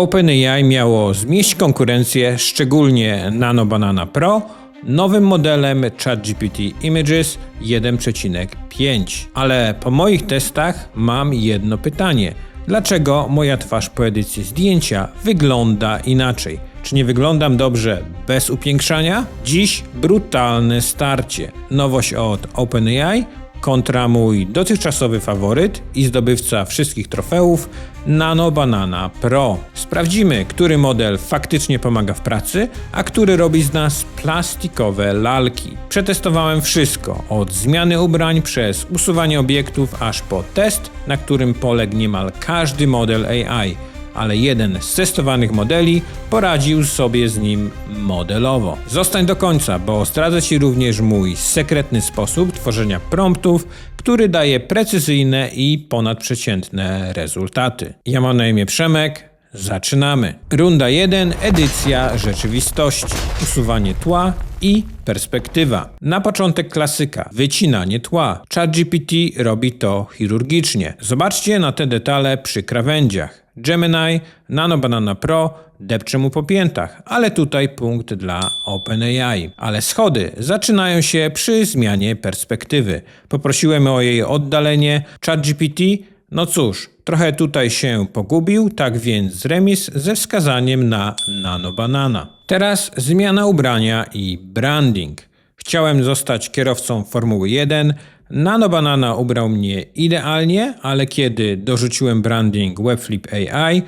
OpenAI miało zmieść konkurencję, szczególnie Nano Banana Pro, nowym modelem ChatGPT Images 1.5. Ale po moich testach mam jedno pytanie. Dlaczego moja twarz po edycji zdjęcia wygląda inaczej? Czy nie wyglądam dobrze bez upiększania? Dziś brutalne starcie. Nowość od OpenAI kontra mój dotychczasowy faworyt i zdobywca wszystkich trofeów Nano Banana Pro. Sprawdzimy, który model faktycznie pomaga w pracy, a który robi z nas plastikowe lalki. Przetestowałem wszystko, od zmiany ubrań przez usuwanie obiektów, aż po test, na którym poległ niemal każdy model AI ale jeden z testowanych modeli poradził sobie z nim modelowo. Zostań do końca, bo zdradzę Ci również mój sekretny sposób tworzenia promptów, który daje precyzyjne i ponadprzeciętne rezultaty. Ja mam na imię Przemek, Zaczynamy. Runda 1, edycja rzeczywistości. Usuwanie tła i perspektywa. Na początek klasyka. Wycinanie tła. ChatGPT robi to chirurgicznie. Zobaczcie na te detale przy krawędziach. Gemini, Nano Banana Pro depcze mu po piętach, ale tutaj punkt dla OpenAI. Ale schody zaczynają się przy zmianie perspektywy. Poprosiłem o jej oddalenie. ChatGPT no cóż, trochę tutaj się pogubił, tak więc remis ze wskazaniem na Nano Banana. Teraz zmiana ubrania i branding. Chciałem zostać kierowcą Formuły 1. Nano Banana ubrał mnie idealnie, ale kiedy dorzuciłem branding Webflip AI,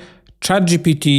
ChatGPT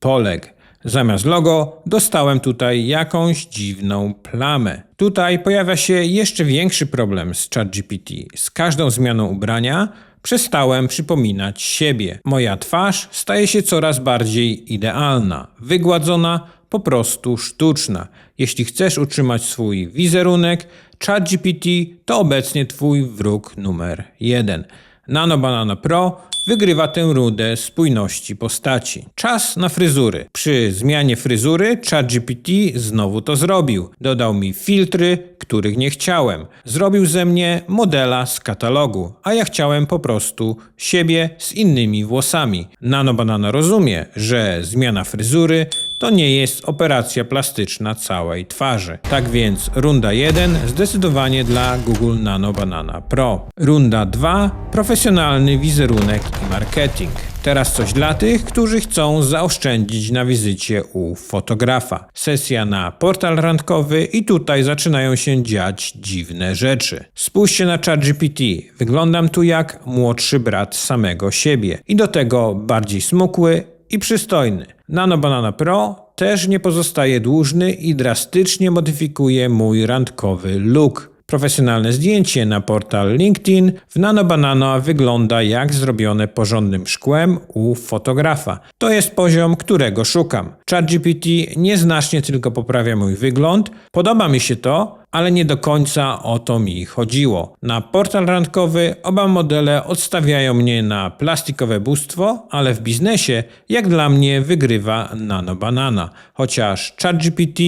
poległ. Zamiast logo dostałem tutaj jakąś dziwną plamę. Tutaj pojawia się jeszcze większy problem z ChatGPT. Z każdą zmianą ubrania przestałem przypominać siebie. Moja twarz staje się coraz bardziej idealna, wygładzona, po prostu sztuczna. Jeśli chcesz utrzymać swój wizerunek, ChatGPT to obecnie twój wróg numer jeden. Nano Banana Pro wygrywa tę rudę spójności postaci. Czas na fryzury. Przy zmianie fryzury ChatGPT znowu to zrobił. Dodał mi filtry, których nie chciałem. Zrobił ze mnie modela z katalogu, a ja chciałem po prostu siebie z innymi włosami. Nano Banana rozumie, że zmiana fryzury to nie jest operacja plastyczna całej twarzy. Tak więc runda 1 zdecydowanie dla Google Nano Banana Pro. Runda 2 profesjonalny wizerunek i marketing. Teraz coś dla tych, którzy chcą zaoszczędzić na wizycie u fotografa. Sesja na portal randkowy i tutaj zaczynają się dziać dziwne rzeczy. Spójrzcie na ChatGPT. Wyglądam tu jak młodszy brat samego siebie i do tego bardziej smukły i przystojny. Nano Banana Pro też nie pozostaje dłużny i drastycznie modyfikuje mój randkowy look. Profesjonalne zdjęcie na portal LinkedIn w Nano Banana wygląda jak zrobione porządnym szkłem u fotografa. To jest poziom, którego szukam. ChatGPT nieznacznie tylko poprawia mój wygląd. Podoba mi się to, ale nie do końca o to mi chodziło. Na portal randkowy oba modele odstawiają mnie na plastikowe bóstwo, ale w biznesie, jak dla mnie, wygrywa Nano Banana, chociaż ChatGPT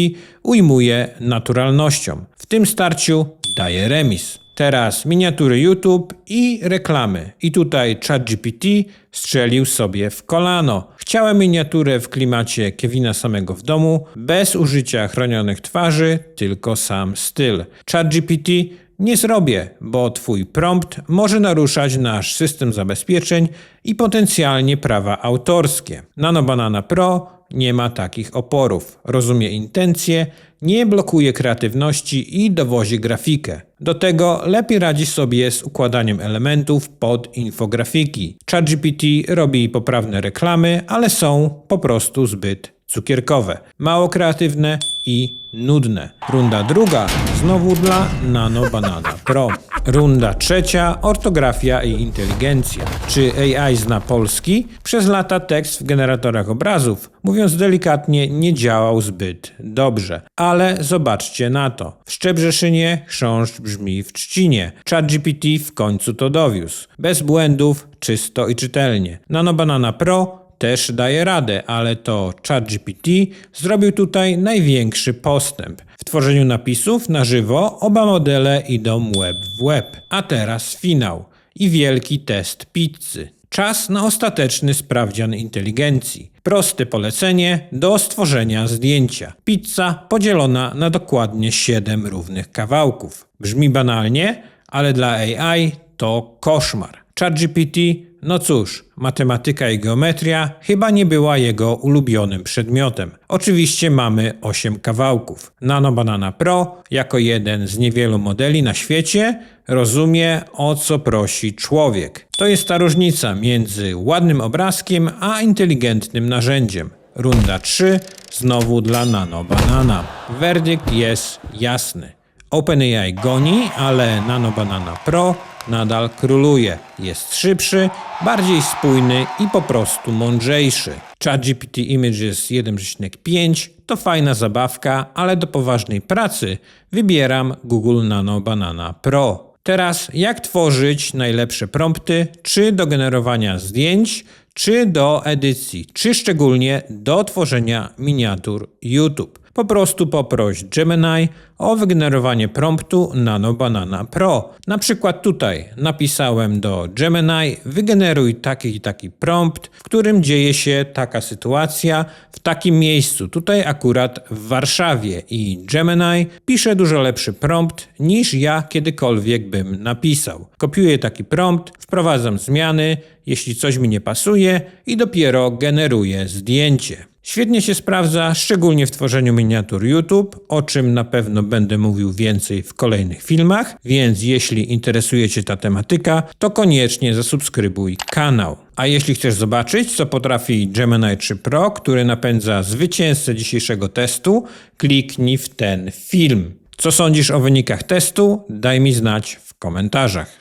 ujmuje naturalnością. W tym starciu daje remis. Teraz miniatury YouTube i reklamy. I tutaj ChatGPT strzelił sobie w kolano. Chciałem miniaturę w klimacie Kevina samego w domu, bez użycia chronionych twarzy, tylko sam styl. ChatGPT nie zrobię, bo Twój prompt może naruszać nasz system zabezpieczeń i potencjalnie prawa autorskie. Nano Banana Pro nie ma takich oporów. Rozumie intencje, nie blokuje kreatywności i dowozi grafikę. Do tego lepiej radzi sobie z układaniem elementów pod infografiki. ChatGPT robi poprawne reklamy, ale są po prostu zbyt cukierkowe, mało kreatywne i nudne. Runda druga znowu dla Nano Banana Pro. Runda trzecia ortografia i inteligencja. Czy AI zna polski? Przez lata tekst w generatorach obrazów, mówiąc delikatnie, nie działał zbyt dobrze. Ale zobaczcie na to. W Szczebrzeszynie chrząszcz brzmi w trzcinie. ChatGPT w końcu to dowiózł. Bez błędów, czysto i czytelnie. Nano Banana Pro też daje radę, ale to ChatGPT zrobił tutaj największy postęp. W tworzeniu napisów na żywo oba modele idą web w web. A teraz finał i wielki test pizzy. Czas na ostateczny sprawdzian inteligencji. Proste polecenie do stworzenia zdjęcia. Pizza podzielona na dokładnie 7 równych kawałków. Brzmi banalnie, ale dla AI to koszmar. ChatGPT, no cóż, matematyka i geometria chyba nie była jego ulubionym przedmiotem. Oczywiście mamy 8 kawałków. Nano Banana Pro, jako jeden z niewielu modeli na świecie, rozumie o co prosi człowiek. To jest ta różnica między ładnym obrazkiem a inteligentnym narzędziem. Runda 3, znowu dla Nano Banana. Werdykt jest jasny. OpenAI goni, ale Nano Banana Pro nadal króluje. Jest szybszy, bardziej spójny i po prostu mądrzejszy. ChatGPT Images 1.5 to fajna zabawka, ale do poważnej pracy wybieram Google Nano Banana Pro. Teraz jak tworzyć najlepsze prompty, czy do generowania zdjęć, czy do edycji, czy szczególnie do tworzenia miniatur YouTube. Po prostu poproś Gemini o wygenerowanie promptu Nano Banana Pro. Na przykład tutaj napisałem do Gemini wygeneruj taki i taki prompt, w którym dzieje się taka sytuacja w takim miejscu, tutaj akurat w Warszawie i Gemini pisze dużo lepszy prompt niż ja kiedykolwiek bym napisał. Kopiuję taki prompt, wprowadzam zmiany, jeśli coś mi nie pasuje i dopiero generuję zdjęcie. Świetnie się sprawdza, szczególnie w tworzeniu miniatur YouTube, o czym na pewno będę mówił więcej w kolejnych filmach, więc jeśli interesuje Cię ta tematyka, to koniecznie zasubskrybuj kanał. A jeśli chcesz zobaczyć, co potrafi Gemini 3 Pro, który napędza zwycięzcę dzisiejszego testu, kliknij w ten film. Co sądzisz o wynikach testu? Daj mi znać w komentarzach.